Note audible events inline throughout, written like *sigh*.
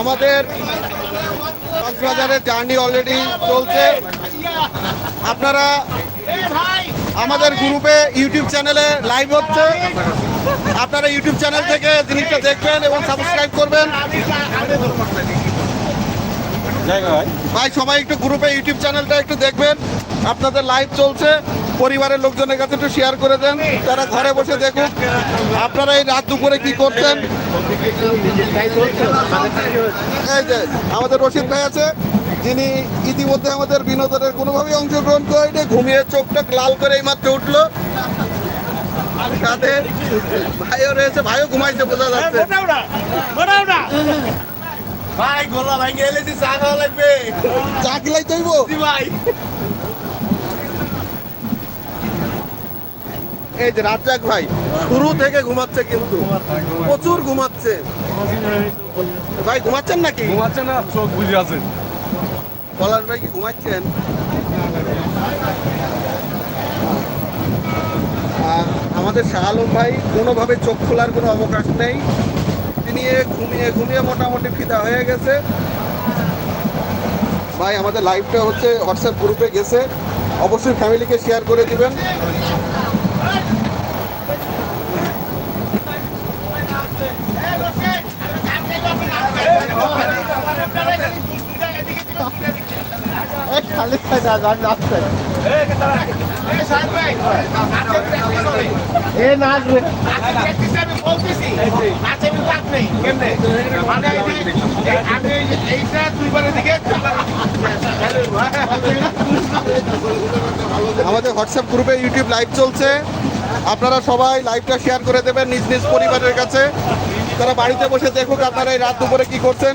আমাদের কক্সবাজারের journey already চলছে। আপনারা আমাদের গ্রুপে ইউটিউব চ্যানেলে লাইভ হচ্ছে। আপনারা ইউটিউব চ্যানেল থেকে জিনিসটা দেখবেন এবং সাবস্ক্রাইব করবেন। ভাই, সবাই একটু গ্রুপে ইউটিউব চ্যানেলটা একটু দেখবেন। আপনাদের লাইভ চলছে। পরিবারের লোকজনের কাছে একটু শেয়ার করে দেন। তারা ঘরে বসে দেখুন আপনারা এই রাত দুপুরে কি করছেন? এই যে, আমাদের রশিদ ভাই আছে। যিনি ইতিমধ্যে আমাদের বিনোদনের কোনোভাবেই অংশগ্রহণ করেনি। ঘুমিয়ে চোখটা লাল করে এই মাত্র উঠল। সাথে ভাইও রয়েছে ভাইও ঘুমাইছে বোঝা যাচ্ছে। ভাই গোলা ভাই গেলে যে চা খাওয়া লাগবে। চা কিলাই তৈব? জি ভাই। এই যে রাজ্জাক ভাই শুরু থেকে ঘুমাচ্ছে কিন্তু। প্রচুর ঘুমাচ্ছে। ভাই ঘুমাচ্ছেন নাকি? ঘুমাচ্ছে না চোখ বুঝে আছে। পলাশ ভাই কি ঘুমাচ্ছেন? আর আমাদের শাহ আলম ভাই, কোনোভাবে চোখ খোলার কোনো অবকাশ নেই। তিনি ঘুমিয়ে ঘুমিয়ে মোটামুটি ফিদা হয়ে গেছে। ভাই, আমাদের লাইভটা হচ্ছে হোয়াটসঅ্যাপ গ্রুপে গেছে। অবশ্যই ফ্যামিলিকে শেয়ার করে দিবেন। আমাদের হোয়াটসঅ্যাপ গ্রুপে ইউটিউব লাইভ চলছে। আপনারা সবাই লাইভটা শেয়ার করে দেবেন নিজ নিজ পরিবারের কাছে। তারা বাড়িতে বসে দেখুক আপনারা এই রাত দুপুরে কি করছেন।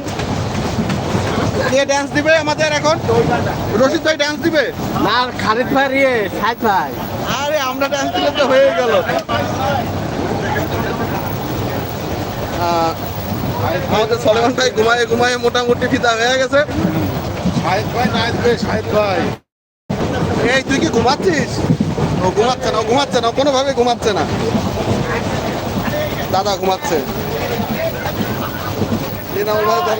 কে ড্যান্স দিবে আমাদের এখন? রশিদ ভাই ড্যান্স দিবে? না খালিদ ভাই রিয়ে সাইদ ভাই। আরে আমরা ড্যান্স দিলে তো হয়ে গেল। আমাদের সলেমান ভাই ঘুমায় ঘুমায় মোটামুটি ফিতা হয়ে গেছে। সাহেব ভাই নাচবে সাহেব ভাই। এই তুই কি ঘুমাচ্ছিস? ও ঘুমাচ্ছে না ও ঘুমাচ্ছে না কোনোভাবে ঘুমাচ্ছে না। দাদা ঘুমাচ্ছে। নিনামুল ভাই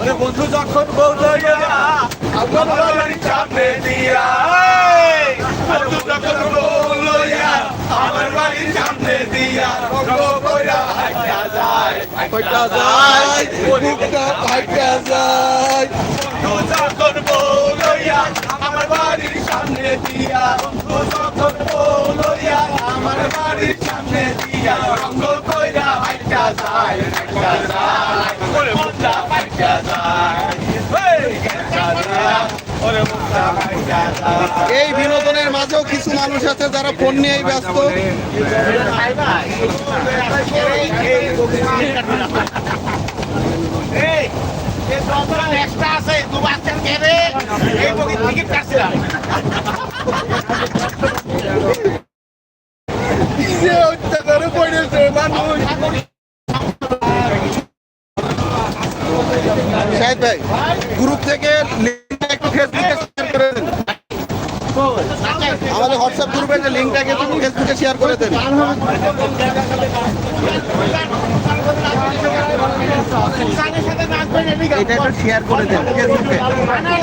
বন্ধু যখন লইয়া আমার সামনে দিয়া বন্ধু যখন বউ লইয়া আমার বাড়ির সামনে দিয়া কইরা হাইটা যায় কয়টা যায় বুকটা ফাইটা যায়। বন্ধু যখন বউ লইয়া আমার বাড়ির সামনে দিয়া বন্ধু যখন বউ লইয়া আমার বাড়ির সামনে দিয়া রঙ্গ কইরা হাইটা যায় হাইটা যায়। এই, বিনোদনের মাঝেও কিছু মানুষ আছে যারা ফোন নিয়েই ব্যস্ত। আছে দু বাচ্চার কেড়ে এই টিকিট কাটছিলাম। ভাই গ্রুপ থেকে একটু ফেসবুকে শেয়ার করে দেন। আমাদের হোয়াটসঅ্যাপ গ্রুপে যে লিঙ্কটা গেছে ফেসবুকে শেয়ার করে দেন। এটা একটু শেয়ার করে দেন ফেসবুকে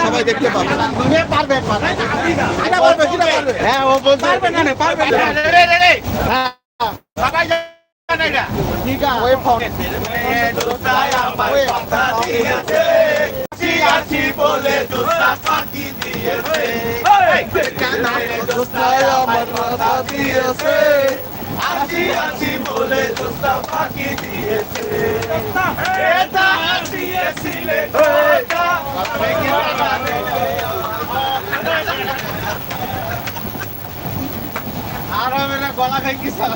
সবাই দেখতে পাবে। পারবে পারবে হ্যাঁ ও বলছে পারবে না পারবে হ্যাঁ। বলে দুটা পাখি দিয়েছে আমার মাথা দিয়েছে আজি আজি বলে দোস্তা গলা খাই কি সালা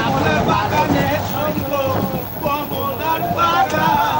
আপনার বাগানে সঙ্গ কমলার বাগান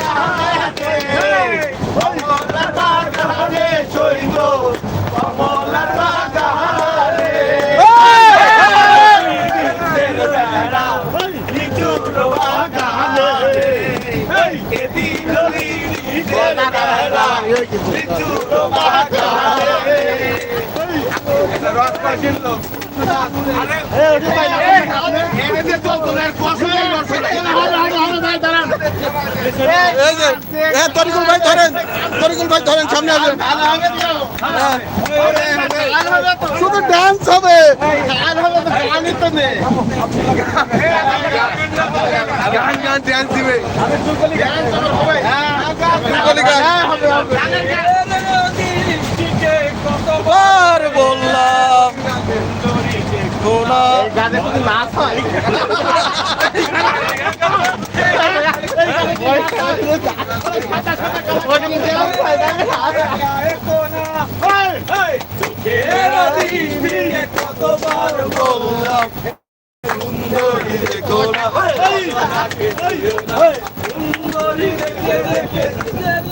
তরিকুল ভাই ধরেন তরিকুল ভাই ধরেন সামনে আসেন শুধু ডান্স হবে গান গান ড্যান্স দিবে বললাম দেখো না কতবার বললাম সুন্দরী দেখো না নেই বেটা টেটোর আছে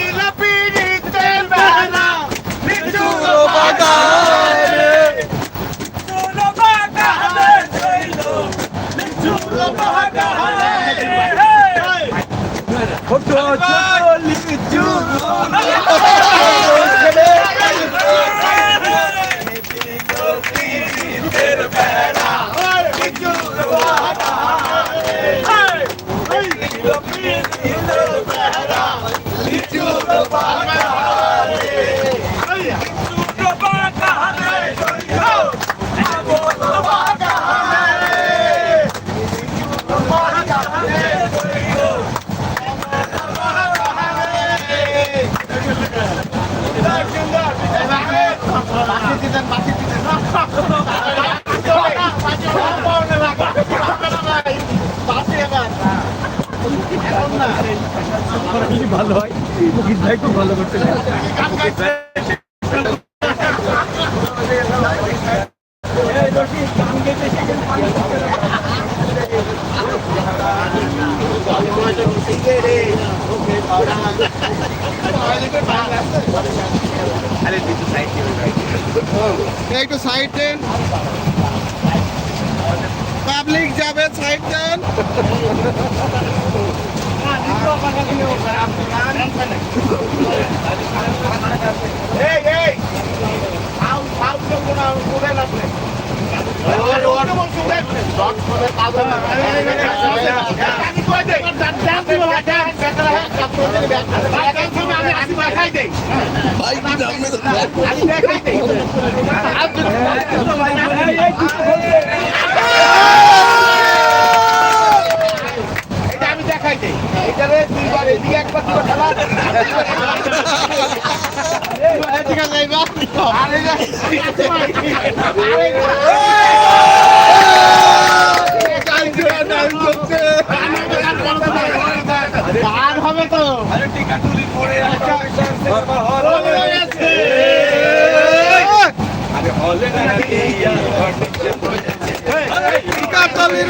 Go, Jojo! Live Jojo! *laughs* ছোট খুব ভালো একটু পাবলিক যাবে সাইড দেন এই এই আউ আউ তো কোন কোন আছে আমি কই দেই দাম দিব দাম আমি আমি দেখাই দেই আমি দেখাই দেই এটা আমি দেখাই দেই এটারে দুইবার এদিকে একবার দুইবার খেলা এদিকে যাইবা আরে আর হবে তো। কাতালির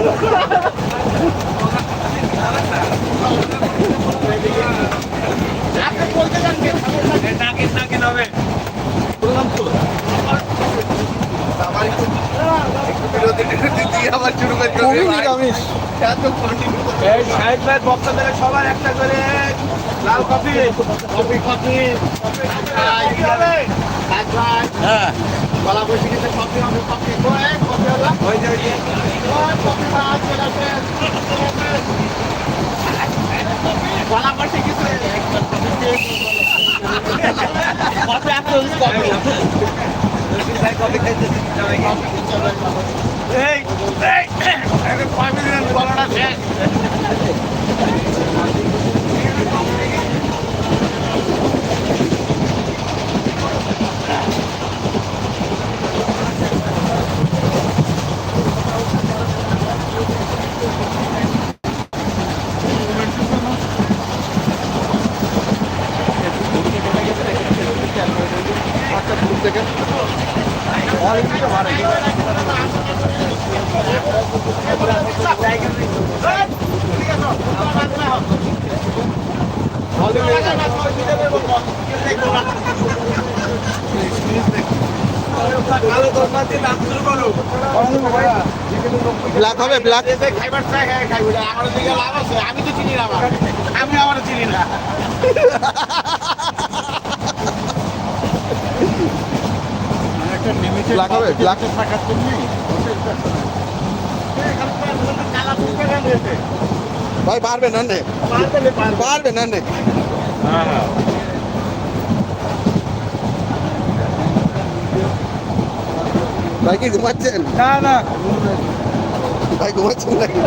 হল রয়েছে খুবই নিরামিষ এই সাহেব ভাই বক্তা দেবে সবার একটা করে লাল কফি কফি কফি হ্যাঁ। গলা বসে গেছে কফি হবে কফি কয় কফি হলো ওই যে ওই যে আসে গলা বসে গেছে কফি আপনি কফি এই এই। হবে ব্ল্যাক খাইবার চাই হ্যাঁ খাইব আমার দিকে লাভ আছে আমি তো চিনি না আমার আমি আমার চিনি না। ব্ল্যাক হবে? ব্ল্যাক ভাই পারবেন না নে পারবেন না নে ভাই কি ঘুমাচ্ছেন? না না। ভাই ঘুমাচ্ছেন নাকি?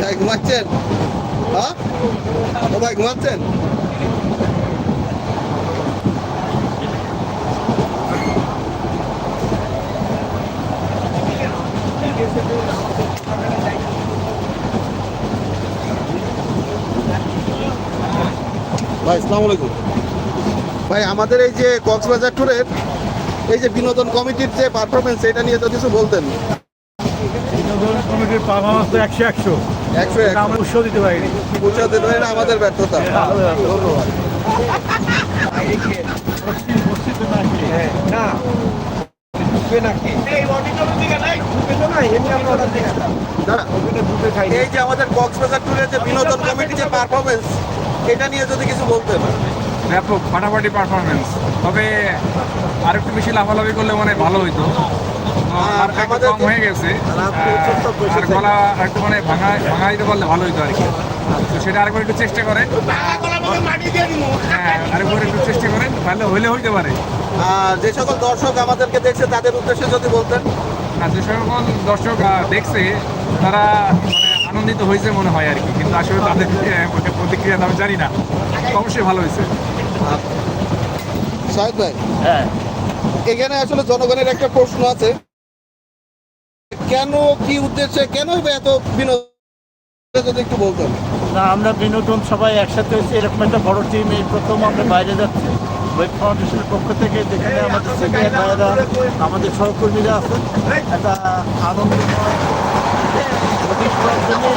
ভাই ঘুমাচ্ছেন? হ্যাঁ? ও ভাই ঘুমাচ্ছেন? ভাই আসসালামু আলাইকুম। ভাই আমাদের এই যে কক্সবাজার ট্যুরের এই যে বিনোদন কমিটির যে পারফরমেন্স এটা নিয়ে তো কিছু বলতেন। বিনোদন কমিটির পারফরমেন্স তো একশো একশো। একশো এটা আমরা উৎসাহ দিতে পারিনি। উৎসাহ দিতে পারি না আমাদের ব্যর্থতা। না, এই যে আমাদের কক্সবাজার ট্যুরের যে বিনোদন কমিটির যে পারফরমেন্স এটা নিয়ে যদি কিছু বলতেন। ব্যাপক ফাটাফাটি পারফরমেন্স তবে আর একটু বেশি লাফালাফি করলে মানে ভালো হইতো। আর একটু কম হয়ে গেছে। আর গলা একটু মানে ভাঙা ভাঙা দিতে পারলে ভালো হইতো আর কি। তো সেটা আরেকবার একটু চেষ্টা করেন। দিব হ্যাঁ আরেকবার একটু চেষ্টা করেন। তাহলে হইলে হইতে পারে। আর যে সকল দর্শক আমাদেরকে দেখছে তাদের উদ্দেশ্যে যদি বলতেন। আর যে সকল দর্শক দেখছে তারা মানে আনন্দিত হয়েছে মনে হয় আর কি। কিন্তু আসলে তাদের প্রতিক্রিয়া তো আমি জানি না। অবশ্যই ভালো হয়েছে। সাহেদ ভাই হ্যাঁ। এখানে আসলে জনগণের একটা প্রশ্ন আছে। কেন কি উদ্দেশ্যে কেন এত বিনোদন? যদি একটু বলতেন। না আমরা বিনোদন সবাই একসাথে হয়েছি এরকম একটা বড় টিম এই প্রথম আমরা বাইরে যাচ্ছি। ওয়েব ফাউন্ডেশনের পক্ষ থেকে যেখানে আমাদের সিনিয়র ভাইয়েরা আমাদের সহকর্মীরা আছেন একটা আনন্দময়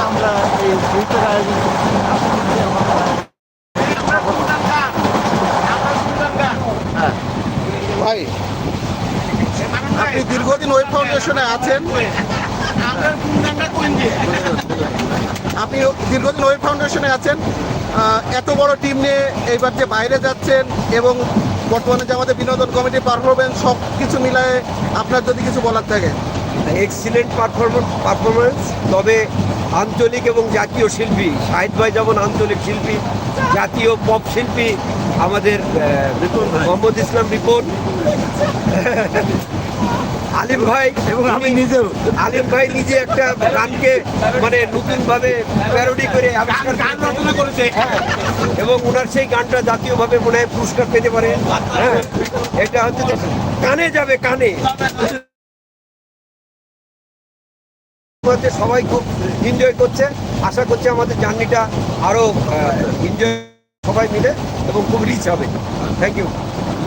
আমরা এই গ্রুপের আয়োজন করছি আশা করছি আমরা হ্যাঁ ভাই, আপনি দীর্ঘদিন ওয়েব ফাউন্ডেশনে আছেন। আপনি দীর্ঘদিন ওয়েব ফাউন্ডেশনে আছেন। এত বড় টিম নিয়ে এইবার যে বাইরে যাচ্ছেন এবং বর্তমানে যে আমাদের বিনোদন কমিটি পারফরমেন্স সব কিছু মিলায়ে আপনার যদি কিছু বলার থাকে। এক্সিলেন্ট পারফরমেন্স পারফরমেন্স তবে আঞ্চলিক এবং জাতীয় শিল্পী শাহিদ ভাই যেমন আঞ্চলিক শিল্পী জাতীয় পপ শিল্পী আমাদের মোহাম্মদ ইসলাম রিপন আলিম ভাই এবং আমি নিজেও। আলিম ভাই নিজে একটা গানকে মানে নতুনভাবে প্যারোডি করে গান রচনা করেছে। এবং ওনার সেই গানটা জাতীয়ভাবে মনে হয় পুরস্কার পেতে পারে। হ্যাঁ এটা হচ্ছে কানে যাবে কানে। সবাই খুব এনজয় করছে। আশা করছি আমাদের জার্নিটা আরও এনজয় সবাই মিলে এবং খুব রিচ হবে। থ্যাংক ইউ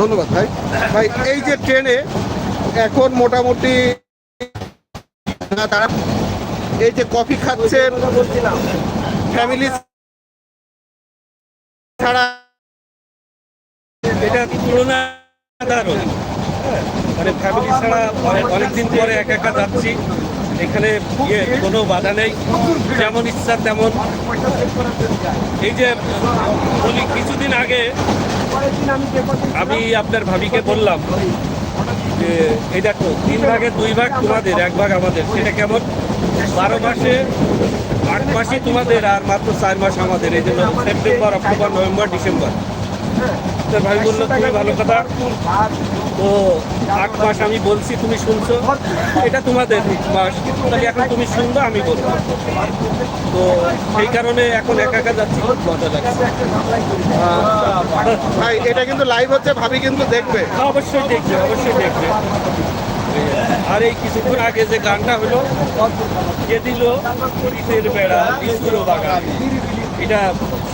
ধন্যবাদ ভাই। ভাই এই যে ট্রেনে এখন মোটামুটি তারা এই যে কফি খাচ্ছেন বলছিলাম ফ্যামিলি ছাড়া এটা তুলনা মানে ফ্যামিলি ছাড়া অনেকদিন পরে একা একা যাচ্ছি। এখানে ইয়ে কোনো বাধা নেই। যেমন ইচ্ছা তেমন। এই যে, বলি, কিছুদিন আগে আমি আপনার ভাবিকে বললাম যে, এই দেখো, তিন ভাগের দুই ভাগ তোমাদের, এক ভাগ আমাদের। সেটা কেমন? বারো মাসে, আট মাসই তোমাদের, আর মাত্র চার মাস আমাদের। এই জন্য সেপ্টেম্বর, অক্টোবর, নভেম্বর, ডিসেম্বর। তো ভাই বলল তুমি ভালো কথা। তো আট মাস আমি বলছি তুমি শুনছো? এটা তোমাদের মাস তাহলে এখন তুমি শুনব আমি বলব। তো সেই কারণে এখন একা একা যাচ্ছি খুব মজা লাগছে। ভাই এটা কিন্তু লাইভ হচ্ছে ভাবি কিন্তু দেখবে। অবশ্যই দেখবে অবশ্যই দেখবে। আর এই কিছুক্ষণ আগে যে গানটা হলো কে দিল বেড়া বিশুর বাগান। এটা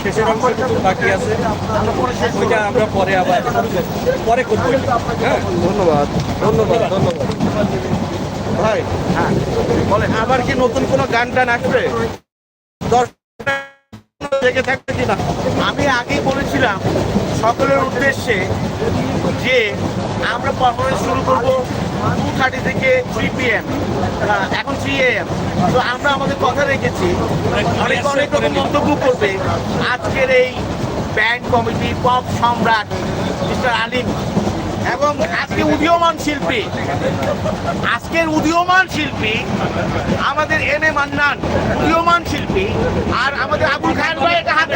শেষের অংশ কিন্তু বাকি আছে। ওইটা আমরা পরে আবার পরে করব। হ্যাঁ? ধন্যবাদ। ধন্যবাদ ধন্যবাদ। ভাই হ্যাঁ বলে আবার কি নতুন কোনো গান টান আসবে? দশ থেকে থাকবে কিনা আমি আগেই বলেছিলাম সকলের উদ্দেশ্যে যে আমরা পারফরমেন্স শুরু করব টু থার্টি থেকে থ্রি পিএম এখন থ্রি এম তো আমরা আমাদের কথা রেখেছি, অনেক অনেক রকম মন্তব্য করবে। আজকের এই ব্যান্ড কমিটি পপ সম্রাট মিস্টার আলিম এবং আজকে উদীয়মান শিল্পী, আজকের উদীয়মান শিল্পী আমাদের এম এ মান্নান, উদীয়মান শিল্পী, আর আমাদের আবুল খান ভাই একটা হাতে।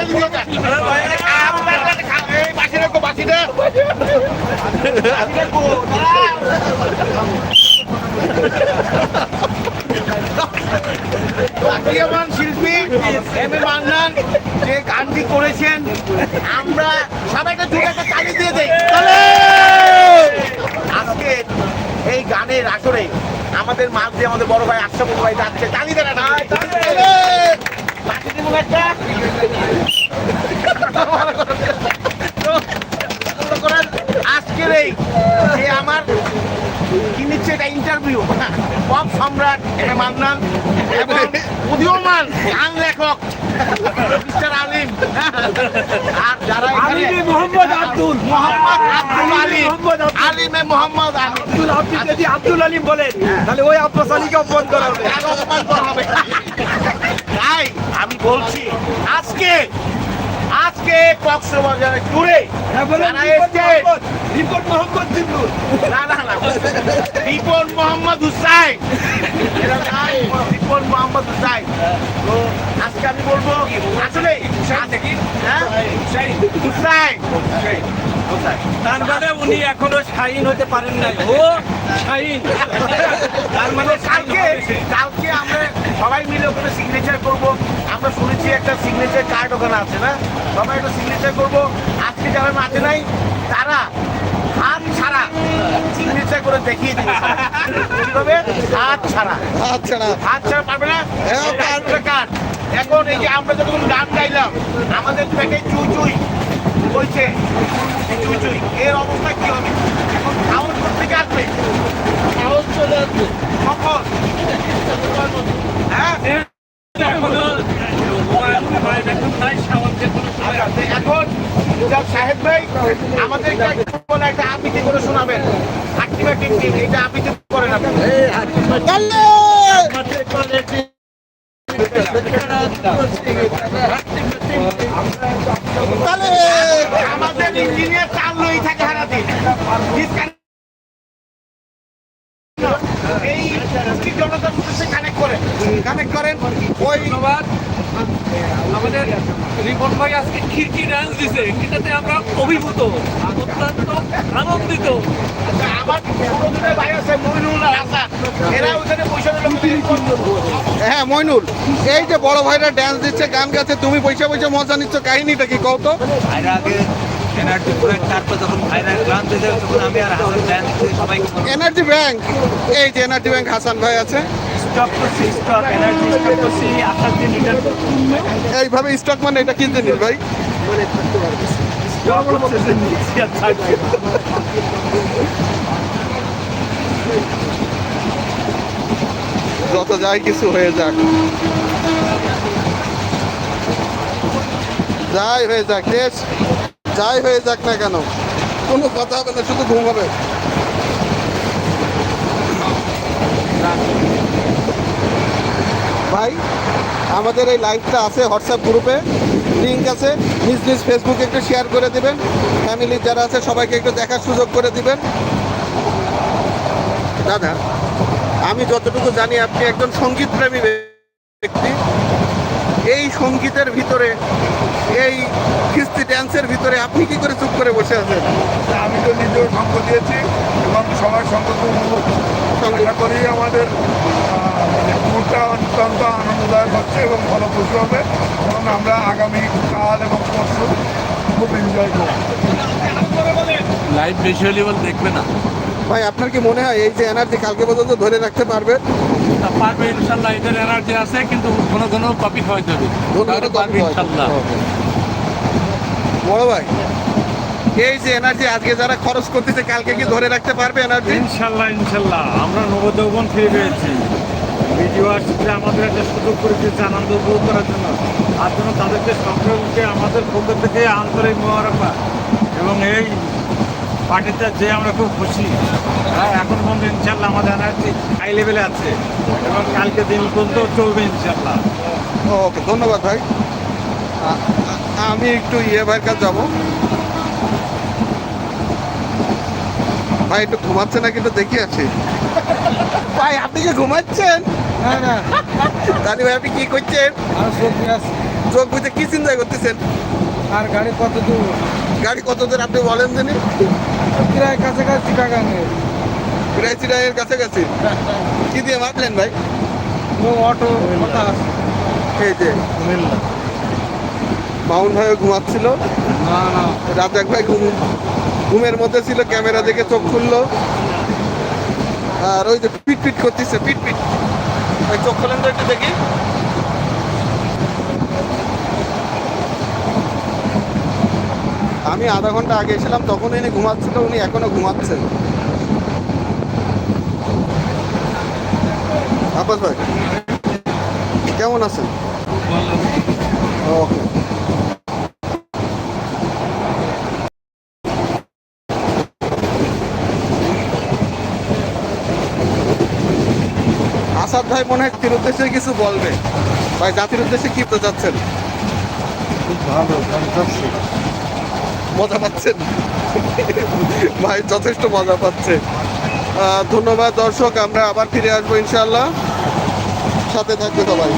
উদীয়মান শিল্পী যে গানটি করেছেন আমরা সবাইকে জুড়ে একটা তালি দিয়ে দেই আজকে এই গানের আসরে আমাদের মাঝ দিয়ে আমাদের বড় ভাই আশরাফুল ভাই যাচ্ছে তালি দেন না একটা মনে আজকের এই আমার কি নিচ্ছে এটা ইন্টারভিউ পপ সম্রাট মান্নান এবং উদীয়মান গান লেখক মিস্টার আলিম। আর যারা এখানে মোহাম্মদ আব্দুল। মোহাম্মদ আব্দুল আলিম। আলিমে মোহাম্মদ আব্দুল। আপনি যদি আব্দুল আলিম বলেন তাহলে ওই আব্বাস আলীকে অপমান করা হবে অপমান করা হবে। তাই আমি বলছি আজকে আজকে কক্সবাজার জুড়ে যারা এসছেন। রিপোর্ট মোহাম্মদ না না না রিপন মোহাম্মদ হুসাইন। রিপন মোহাম্মদ হুসাইন তো আজকে আমি বলব আসলে হ্যাঁ? হুসাইন তার মানে উনি এখনও শাহিন হতে পারেন নাই। ও শাহিন। তার মানে কালকে কালকে আমরা সবাই মিলে ওখানে সিগনেচার করব। আমরা শুনেছি একটা সিগনেচার কার্ড ওখানে আছে না? সবাই একটা সিগনেচার করব। আজকে যারা নাচে নাই তারা হাত ছাড়া সিগনেচার করে দেখিয়ে দিবে। হাত ছাড়া। আচ্ছা হাত ছাড়া পারবে না? হ্যাঁ, এখন এই যে আমরা যখন গান গাইলাম আমাদের পেটে চুই চুই বলছে চুই চুই এর অবস্থা কি হবে? এখন সাউন্ড থেকে আসবে। সাউন্ড চলে আসবে। কখন? হ্যাঁ? এখনও সাহেব ভাই, আমাদেরকে একটা আবৃত্তি করে শোনাবেন। আটটিমা টিম টিম, এটা আবৃত্তি করেন আপনি। আমাদের ইঞ্জিনিয়ার চাল লই থাকে হারাতে। এই জনতার সাথে কানেক্ট করেন। কানেক্ট করেন। ওই আমাদের রিপন ভাই আজকে ডান্স দিছে এটাতে আমরা অভিভূত অত্যন্ত আনন্দিত। আমার ছোট দুটো ভাই আছে মইনুল আর হাসান এরা ওখানে পয়সা দিল হ্যাঁ মইনুল এই যে বড় ভাইরা ড্যান্স দিচ্ছে গান গাচ্ছে তুমি পয়সা পয়সা মজা নিচ্ছ কাহিনীটা কি কও তো? ভাইরা আগে এনার্জি করে তারপর যখন ভাইরা তখন আমি আর হাসান সবাইকে এনার্জি ব্যাংক এই যে এনার্জি ব্যাংক হাসান ভাই আছে। স্টক করছি স্টক এনার্জি স্টক করছি এইভাবে স্টক মানে এটা কিনতে নিন ভাই? স্টক যে যত যাই কিছু হয়ে যাক। যাই হয়ে যাক দেশ যাই হয়ে যাক না কেন কোনো কথা হবে না শুধু ঘুম হবে। ভাই আমাদের এই লাইভটা আছে হোয়াটসঅ্যাপ গ্রুপে লিঙ্ক আছে নিজ নিজ ফেসবুকে একটু শেয়ার করে দিবেন ফ্যামিলির যারা আছে সবাইকে একটু দেখার সুযোগ করে দিবেন। দাদা আমি যতটুকু জানি আপনি একজন সংগীত প্রেমী ব্যক্তি। এই সঙ্গীতের ভিতরে এই খিস্তি ড্যান্সের ভিতরে আপনি কি করে চুপ করে বসে আছেন? আমি তো নিজেও সঙ্গ দিয়েছি এবং সবার আশা করি আমাদের অত্যন্ত আনন্দদায়ক হচ্ছে এবং ফলপ্রসূ হবে। এবং আমরা আগামী কাল এবং পরশু খুব এনজয় করব। লাইভ ভিজুয়ালি বল দেখবে না। ভাই আপনার কি মনে হয় এই যে এনার্জি কালকে পর্যন্ত ধরে রাখতে পারবে? পারবে ইনশাল্লাহ এদের এনার্জি আছে কিন্তু ঘন ঘন কপি খাওয়াই যাবে। তাহলে পারবে ইনশাল্লাহ। বড় ভাই এই যে এনার্জি আজকে যারা খরচ করতেছে কালকে কি ধরে রাখতে পারবে এনার্জি ইনশাল্লাহ ইনশাল্লাহ। আমরা নবযৌবন ফিরে পেয়েছি। ভিডিও আসছে আমাদের একটা সুযোগ করে দিয়েছে আনন্দ উপভোগ করার জন্য। তার জন্য তাদেরকে সকলকে আমাদের পক্ষ থেকে আন্তরিক মোবারকবাদ। এবং এই পার্টিতে যে আমরা খুব খুশি হ্যাঁ এখন পর্যন্ত ইনশাল্লাহ আমাদের এনার্জি হাই লেভেলে আছে। এবং কালকে দিন পর্যন্ত চলবে ইনশাল্লাহ ওকে ধন্যবাদ ভাই। আমি একটু ইয়ে ভাইয়ের কাছে যাব। ভাই একটু ঘুমাচ্ছে না কিন্তু দেখি আছি। ভাই আপনি কি ঘুমাচ্ছেন? *laughs* দাদি ভাই আপনি কি করছেন? চোখ বুঝে কি চিন্তা করতেছেন? আর গাড়ি কত দূর? গাড়ি কত দূর আপনি বলেন জানি প্রায় কাছাকাছি নেই প্রায় চিরাইয়ের কাছাকাছি। কি দিয়ে মাপলেন ভাই? অটো আছে। এই যে। মাউন ভাইও ঘুমাচ্ছিল? না না। রাজাক ভাই ঘুম ঘুমের মধ্যে ছিল ক্যামেরা দেখে চোখ খুললো। আর ওই যে পিট পিট করতেছে পিট পিট। ভাই চোখ খোলেন তো একটু দেখি। আমি আধা ঘণ্টা আগে এসেছিলাম তখন উনি ঘুমাচ্ছিল উনি এখনও ঘুমাচ্ছেন। আব্বাস ভাই কেমন আছেন? ওকে। আসাদ ভাই মনে হয় উদ্দেশ্যে কিছু বলবে। ভাই জাতির উদ্দেশ্যে কি বলতে চাচ্ছেন? খুব ভালো মজা পাচ্ছেন? ভাই যথেষ্ট মজা পাচ্ছে। ধন্যবাদ দর্শক আমরা আবার ফিরে আসব ইনশাল্লাহ সাথে থাকবে সবাই।